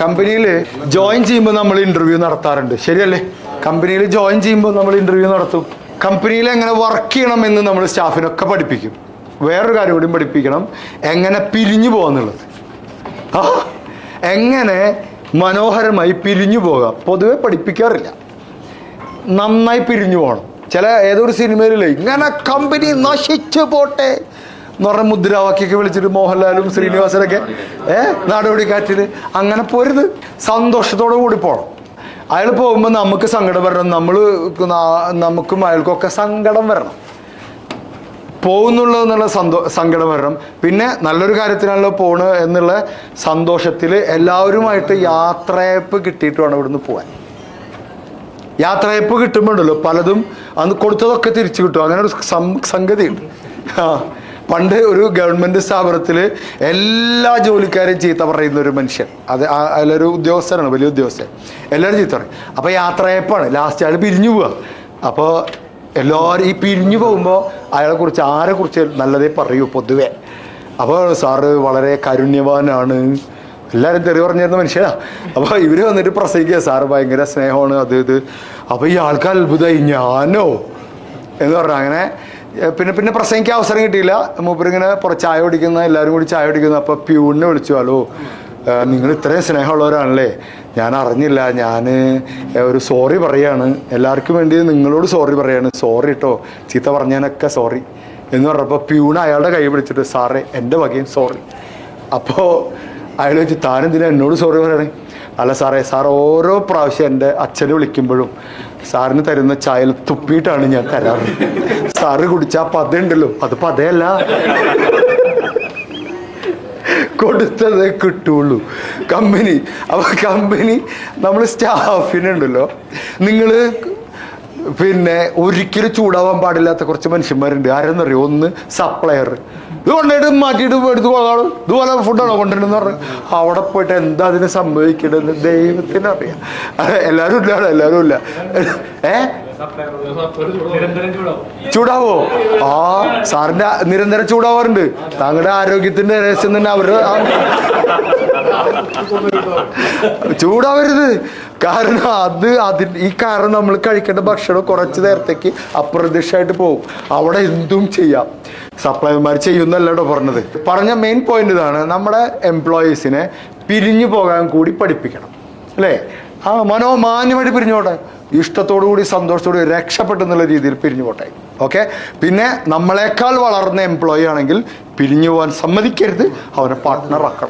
കമ്പനിയിൽ ജോയിൻ ചെയ്യുമ്പോൾ നമ്മൾ ഇന്റർവ്യൂ നടത്താറുണ്ട്. ശരിയല്ലേ? കമ്പനിയിൽ ജോയിൻ ചെയ്യുമ്പോൾ നമ്മൾ ഇന്റർവ്യൂ നടത്തും. കമ്പനിയിൽ എങ്ങനെ വർക്ക് ചെയ്യണം എന്ന് നമ്മൾ സ്റ്റാഫിനൊക്കെ പഠിപ്പിക്കും. വേറൊരു കാര്യം കൂടി പഠിപ്പിക്കണം. എങ്ങനെ പിരിഞ്ഞു പോകാന്നുള്ളത് ആ എങ്ങനെ മനോഹരമായി പിരിഞ്ഞു പോകാം പൊതുവെ പഠിപ്പിക്കാറില്ല. നന്നായി പിരിഞ്ഞു പോകണം. ചില ഏതൊരു സിനിമയിലല്ലേ ഇങ്ങനെ കമ്പനി നശിച്ചു പോട്ടെ. എന്ന് പറഞ്ഞ മുദ്രാവാക്യൊക്കെ വിളിച്ചിട്ട് മോഹൻലാലും ശ്രീനിവാസനൊക്കെ. ഏ? നാടോടി കാറ്റിൽ അങ്ങനെ പോരുത്. സന്തോഷത്തോടു കൂടി പോകണം അയാൾ പോകുമ്പോൾ നമുക്ക് സങ്കടം വരണം. നമ്മൾ നമുക്കും അയാൾക്കൊക്കെ സങ്കടം വരണം. പോകുന്നുള്ളതെന്നുള്ള സന്തോ സങ്കടം വരണം. പിന്നെ നല്ലൊരു കാര്യത്തിനാണല്ലോ പോണ് എന്നുള്ള സന്തോഷത്തിൽ എല്ലാവരുമായിട്ട് യാത്രയപ്പ് കിട്ടിയിട്ട് വേണം ഇവിടുന്ന് പോകാൻ യാത്രയപ്പ് കിട്ടുമ്പോണ്ടല്ലോ പലതും അന്ന് കൊടുത്തതൊക്കെ തിരിച്ചു കിട്ടും. അങ്ങനെ ഒരു സംഗതിയുണ്ട്. ആ. പണ്ട് ഒരു ഗവൺമെന്റ് സ്ഥാപനത്തിൽ എല്ലാ ജോലിക്കാരെയും ചീത്ത പറയുന്ന ഒരു മനുഷ്യൻ. അത് അതിലൊരു ഉദ്യോഗസ്ഥനാണ് വലിയ ഉദ്യോഗസ്ഥൻ. എല്ലാവരും ചീത്ത പറയും. അപ്പോൾ യാത്രയപ്പാണ്. ലാസ്റ്റ് അയാൾ പിരിഞ്ഞു പോവുക അപ്പോൾ എല്ലാവരും ഈ പിരിഞ്ഞു പോകുമ്പോൾ അയാളെ കുറിച്ച് ആരെ കുറിച്ച് നല്ലതേ പറയൂ പൊതുവെ. അപ്പോൾ സാറ് വളരെ കാരുണ്യവാനാണ്. എല്ലാവരും തെറി പറഞ്ഞിരുന്ന മനുഷ്യനാ. അപ്പോൾ ഇവർ വന്നിട്ട് പ്രസംഗിക്കുക സാറ് ഭയങ്കര സ്നേഹമാണ്. അത് ഇത്. അപ്പോൾ ഈ ആൾക്കാർ അത്ഭുതമായി ഞാനോ? എന്ന് പറഞ്ഞു അങ്ങനെ പിന്നെ പിന്നെ പ്രസംഗിക്കാൻ അവസരം കിട്ടിയില്ല. മൂപ്പരിങ്ങനെ ചായ കുടിക്കുന്ന എല്ലാവരും കൂടി ചായ കുടിക്കുന്ന അപ്പോൾ പ്യൂണിനെ വിളിച്ചു. ഹലോ നിങ്ങൾ ഇത്രയും സ്നേഹമുള്ളവരാണല്ലേ? ഞാൻ അറിഞ്ഞില്ല. ഞാൻ ഒരു സോറി പറയാണ്. എല്ലാവർക്കും വേണ്ടി നിങ്ങളോട് സോറി പറയാണ്. സോറി കേട്ടോ ചീത്ത പറഞ്ഞതിനൊക്കെ സോറി എന്ന് പറഞ്ഞപ്പോൾ പ്യൂൺ അയാളുടെ കൈ പിടിച്ചിട്ട് സാറേ എന്റെ വകയും സോറി അപ്പോൾ അയാൾ വെച്ച് താനെന്തിനാ എന്നോട് സോറി പറയണേ? അല്ല സാറേ സാർ ഓരോ പ്രാവശ്യം എന്റെ അച്ഛനെ വിളിക്കുമ്പോഴും സാറിന് തരുന്ന ചായയിൽ തുപ്പിയിട്ടാണ് ഞാൻ തരാറ്. സാറ് കുടിച്ച ആ പത ഉണ്ടല്ലോ അത് പതയല്ല. കൊടുത്തത് കിട്ടുള്ളൂ. കമ്പനി അപ്പൊ കമ്പനി നമ്മൾ സ്റ്റാഫിനുണ്ടല്ലോ. നിങ്ങൾ പിന്നെ ഒരിക്കലും ചൂടാവാൻ പാടില്ലാത്ത കുറച്ച് മനുഷ്യന്മാരുണ്ട്. ആരെന്നറിയോ? ഒന്ന് സപ്ലയർ ഇത് കൊണ്ടുപോയിട്ട് മാറ്റിയിട്ട് എടുത്ത് കൊള്ളാളും ഇതുപോലെ ഫുഡാണോ കൊണ്ടുവരുന്നത് പറഞ്ഞു. അവിടെ പോയിട്ട് എന്താ അതിന് സംഭവിക്കേണ്ടതെന്ന് ദൈവത്തിനറിയാം. എല്ലാവരും ഇല്ല എല്ലാവരും ഇല്ല. ഏ? ചൂടാവോ? ആ സാറിന്റെ നിരന്തരം ചൂടാവാറുണ്ട്. താങ്കളുടെ ആരോഗ്യത്തിന്റെ രഹസ്യം തന്നെ അവർ ചൂടാവരുത്. കാരണം അത് അതിൽ ഈ കാരണം നമ്മൾ കഴിക്കേണ്ട ഭക്ഷണം കുറച്ച് നേരത്തേക്ക് അപ്രത്യക്ഷമായിട്ട് പോകും. അവിടെ എന്തും ചെയ്യാം. സപ്ലൈമാർ ചെയ്യുന്നല്ലോ പറഞ്ഞത്. പറഞ്ഞ മെയിൻ പോയിന്റ് ഇതാണ് നമ്മുടെ എംപ്ലോയീസിനെ പിരിഞ്ഞു പോകാൻ കൂടി പഠിപ്പിക്കണം. അല്ലേ? ആ മനോമാന്യമായിട്ട് പിരിഞ്ഞോട്ടെ ഇഷ്ടത്തോടു കൂടി സന്തോഷത്തോടു കൂടി രക്ഷപ്പെട്ടെന്നുള്ള രീതിയിൽ പിരിഞ്ഞു പോട്ടെ. ഓക്കെ പിന്നെ നമ്മളെക്കാൾ വളർന്ന എംപ്ലോയി ആണെങ്കിൽ പിരിഞ്ഞു പോകാൻ സമ്മതിക്കരുത്. അവനെ പാർട്ട്ണർ ആക്കണം.